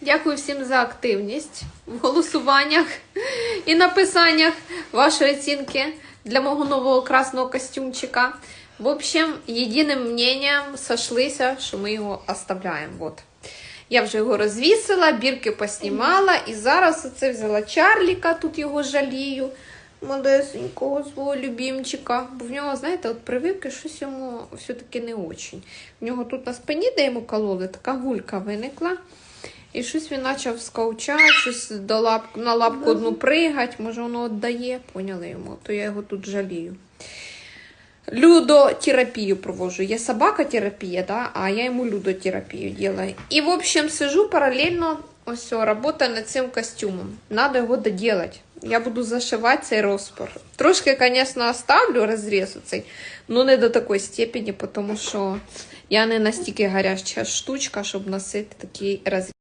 Дякую всім за активність в голосуваннях і написаннях вашої оцінки для мого нового красного костюмчика. В общем, єдиним мненням сошлися, що ми його оставляємо. Вот. Я вже його розвісила, бірки поснімала, і зараз оце взяла Чарліка, тут його жалію. Малесенького свого любімчика. Бо в нього, знаєте, от прививки щось йому все-таки не очень. В нього тут на спині, де йому кололи, така гулька виникла. І щось він почав скаучати, щось до лап, на лапку одну пригать, може воно віддає, поняли йому, то я його тут жалію. Людотерапію провожу. Є собака-терапія, да, а я йому людотерапію делаю. І, в общем, сижу паралельно, ось, работаю над цим костюмом. Надо його доделать. Я буду зашивати цей розпор. Трошки, звісно, оставлю розріз цей, але не до такої степені, тому що я не настільки гаряча штучка, щоб носити такий розріз.